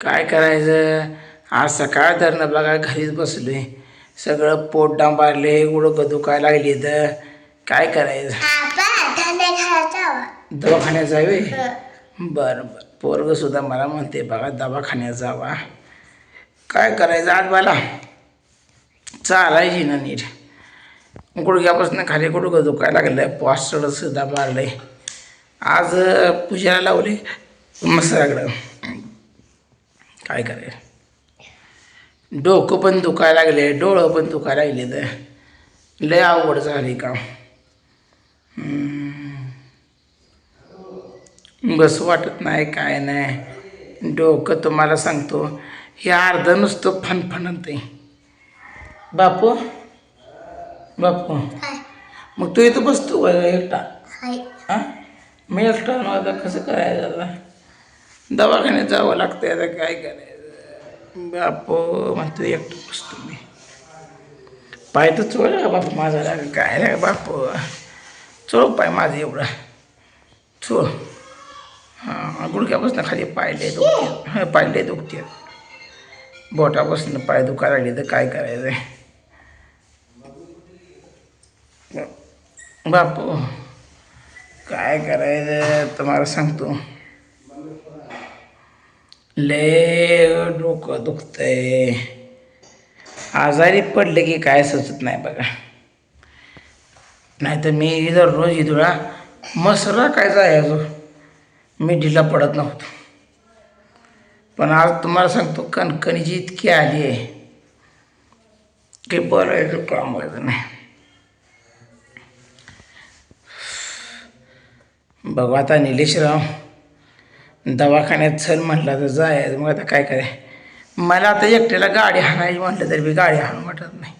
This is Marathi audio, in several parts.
काय करायचं? आज सकाळ धरणं बघा घरीच बसलोय. सगळं पोट डांबारले गुडघं दुखायला लागली तर काय करायचं? दवाखान्यात जावे बरं बरं. पोरग सुद्धा मला म्हणते बघा दवाखान्यात जावा. काय करायचं आज मला चालायची ना नीट. गुडघ्यापासून खाली गुडघं दुखायला लागलं पॉस्टर सुद्धा मारलंय. आज पूजाला लावले मसराकडं काय करायचं? डोकं पण दुखायला लागले डोळं पण दुखायला लागले तर लय अवघड झाली काम. बस वाटत नाही काय नाही. डोकं तुम्हाला सांगतो हे अर्ध नुसतं फणफणत आहे बापू. बापू मग तू इथं बसतो का एकटा? हां? मी एकटा कसं करायचं आता? दवाखान्यात जावं लागतं आता काय करायचं? बापू म्हणतो एकटं बसतो मी. पाय तर चोळ का माझा लाग काय नाही बापू? चोळ पाय माझं एवढा. चोळ. हां गुडघ्यापासून खाली पायले दुखते हां पायले दुखते बोटापासून पाय दुखा लागले तर काय करायचं बापू काय करायचं? तुम्हाला सांगतो. लय डोकं दुखतंय. आजारी पडले की काय सुचत नाही बघा. नाहीतर मी मी दररोज इदुळा मसरा काय जायचो मी ढिला पडत नव्हतो. पण आज तुम्हाला सांगतो कणकणीची इतकी आली आहे की बोलायचं काम व्हायचं नाही. बघू आता निलेशराव. दवाखान्यात चल म्हटलं तर जायचं मग आता काय कराय मला आता एकट्याला गाडी हाणायची म्हटलं तरी मी गाडी हाणू वाटत नाही.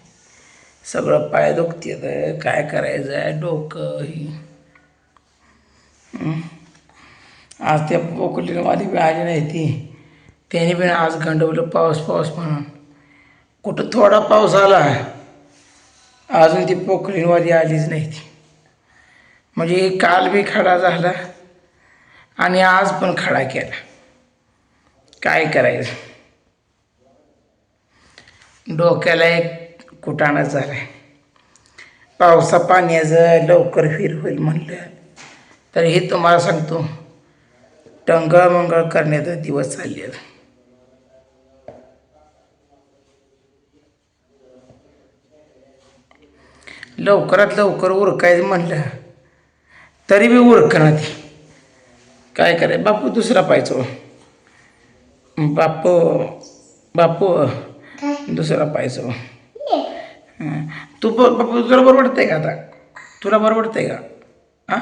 सगळं पाय दुखते तर काय करायचं आहे डोकं ही. आज त्या पोकलीवाली बी आली नाही ती. त्याने पण आज गंडवलं पाऊस पाऊस म्हणून. कुठं थोडा पाऊस आला अजून ती पोकलीवाली आलीच नाही ती. म्हणजे काल बी खडा झाला. आणि आज पण खडा केला. काय करायचं? डोक्याला एक कुटाणा झाला पावसा पाण्याचं लवकर फिर होईल म्हणलं. तर हे तुम्हाला सांगतो टंगळमंगळ करण्याचा दिवस चालले आहेत. लवकरात लवकर उरकायचं म्हणलं तरी बी उरकणार ती काय कराय बापू दुसरा पाहिजो बापू बापू दुसरा पाहिजो तू बापू तुला बरोबर वाटतंय का आता? तुला बरोबर वाटतंय का? हां?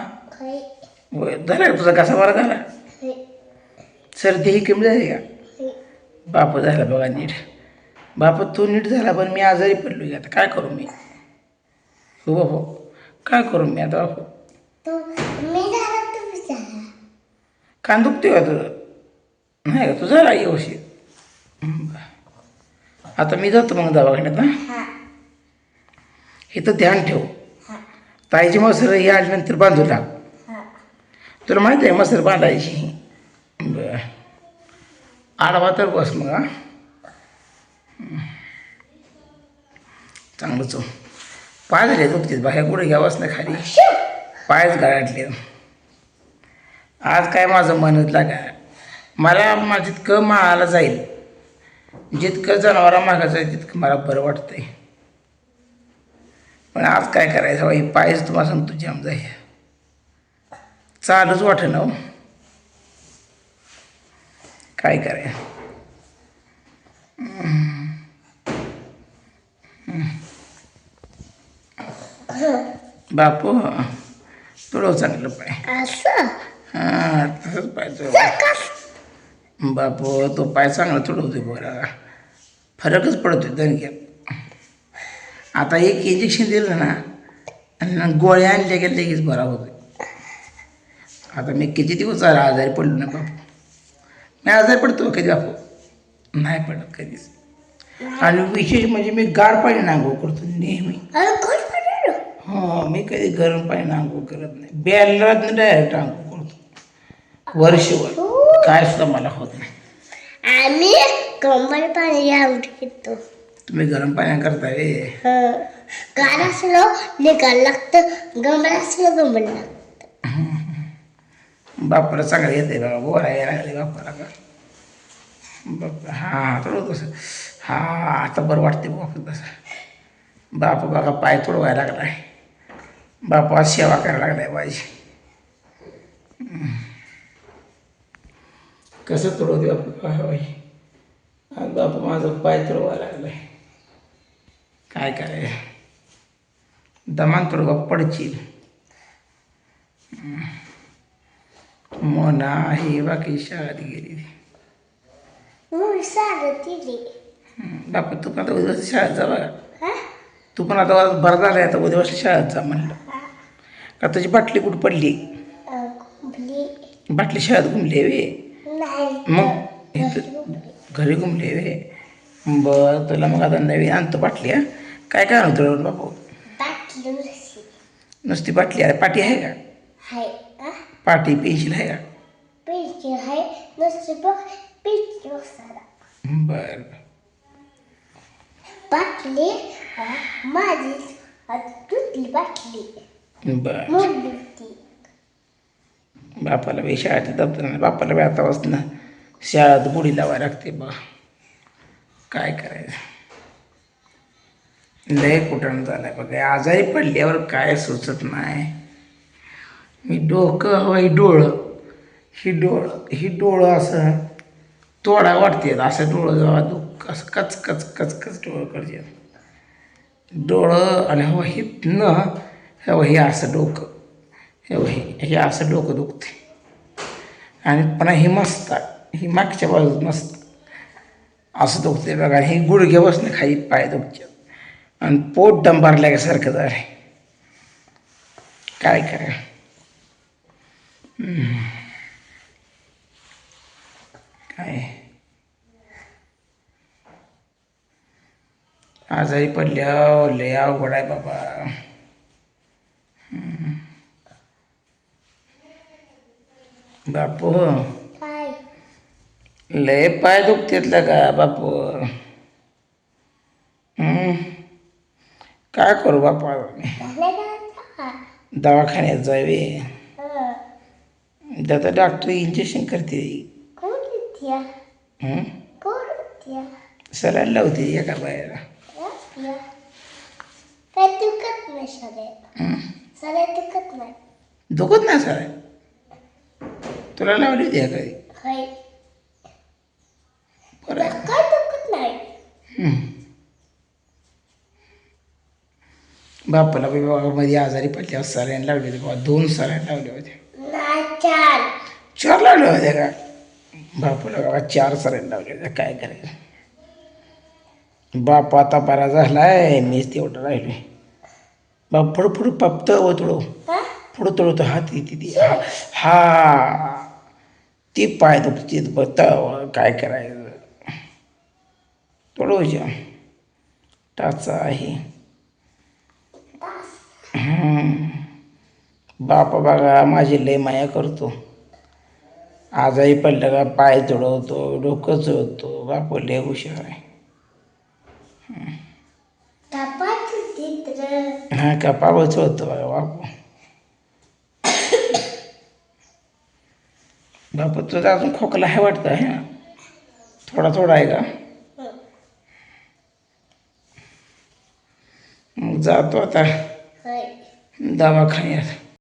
झाला का तुझा कसा बरा झाला? सर्दी ही कमी झाली का? बापू झाला बघा नीट. बापू तू नीट झाला पण मी आजारी पडलो की आता. काय करू मी? हो बापू. काय करू मी आता बापू? कान दुखते का तुझं नाही का तुझं राही व्यवस्थित हं. आता मी जातो मग दवाखान्यात ना इथं ध्यान ठेव. ताईची मसर ही आल्यानंतर बांधू लाग तुला माहिती आहे मसर बांधायची. बर. आडवा तर बस मग हा. हं. चांगलं चव पाय झाले दुखतील बाहेर. कुठे घ्यावंच नाही खाली पायच गाळाटले आज काय माझं मनच लागा मला मा जितकं माळाला जाईल जितकं जनावरा मागायचं जाईल तितकं मला बरं वाटतंय. पण आज काय करायचं बाई? पायच तुम्हाला सांगतो जाम जाय. चालूच वाट ना हो. काय कराय बापू तुला चांगलं पाय. हां तसंच पाहिजे बापू तो पाय चांगला तुडवतोय बघा फरकच पडतोय दणक्यात. आता एक इंजेक्शन दिलं ना आणि गोळ्या आणल्या की लगेच बरा होतोय. आता मी किती दिवस झाला आजारी पडलो ना बापू. मी आजारी पडतो कधी बापू? नाही पडत कधीच. आणि विशेष म्हणजे मी गार पाणी नांगो करतो नेहमी. हो मी कधी गरम पाणी आंघोळ करत नाही. बेलरात डायरेक्ट आंघोळ वर्षभर. काय सुद्धा मला होत नाही. आम्ही कमल पाणी आवड घेतो तुम्ही गरम पाण्या करता रे. गाड असलं निघायला लागतं. गमल असलं गमल लागतं. बापाला चांगलं येते बघा बोरा यायला लागले बापाला का? बाप हां थोडं तसं हा आता बरं वाटते बाप तसं बाप बघा पाय तोडवायला लागलाय. बापा सेवा करायला लागलाय माझी कसं तोडवते बापू काय बाई आज बापू माझं पाय तोडवायला लागलाय. काय काय दमान तोडवा पडशील मोना ही बाकी शाळेत गेली. बापू तू पण आता उद्या शाळेत जा बघा तू पण आता बरं झालं आता उद्या वर्षी शाळेत जा म्हणलं. का तुझी बाटली कुठं पडली? बाटली शाळेत घुमली वे मग इथं घरी घुमली वे बरं तुला मग आता नवीन आणतो बाटली हा? काय काय आणतो रे बापू? बाटली नुसती बाटली अरे पाटी आहे का? हाय पाटी पेन्सिल आहे का? पेची हाय नुसतं बघ बरं. बाटली माझी तुटली बाटली. बरं. मोडली बापाला बी शाळेत दबदना बापाला बी आता शाळेत गुढी लावायला लागते बा. काय करायचं? लय कुठं झालंय बघा. आजारी पडल्यावर काय सुचत नाही. मी डोकं हवं ही डोळं. ही डोळं ही डोळं असं तोडा वाटते. असं डोळं जेव्हा दुःख असं कच कच कच कच डोळं करते. डोळं आणि हवं ही न हवं हे असं डोकं. हे हे हे असं डोकं दुखते आणि पण ही मस्त ही मागच्या बाजूत मस्त. असं दुखते बघा. आणि हे गुडघे बसणे खाली पाय दुखतात. आणि पोट डंबारल्यासारखं झालं काय काय काय? आजारी पडल्या लय अवघड आहे बाबा. बापू. लय पाय दुखतेतलं का बापू? काय करू बापा दवाखान्यात जावे. त्याचं डॉक्टर इंजेक्शन करते. सलाईन लावते एका बाहेर दुखत नाही? दुखत नाही सर. तुला लावली होती हाय आहे. काय दुखत नाही? हं. बापाला बी बाबा मध्ये आजारी पडल्यावर सलाईन लावली होती बाबा. दोन सलाईन लावल्या होत्या नाही चाल चार लावल्या होत्या का? बापूला बाबा चार सलाईन लावल्या होत्या काय करायचं? बाप आता बरा झालाय. मीच तेवढं राहिलोय. बाप पुढं पुढं पाप तळव तुळव हा? पुढं तळवतो हा ती ती ती हा हा. ती पाय दुखते बघ तळव काय करायचं? तळवच्या टाचा आहे. बाप बघा माझी लय माया करतो. आजारी पडलं का पाय तुडवतो डोकं चोळतो बाप लय हुशार आहे. हा का पाव चोळतो बघा बापू. बापू तुझा अजून खोकला आहे वाटतं आहे ना थोडा थोडा आहे का? मग जातो आता. दवाखान्यात.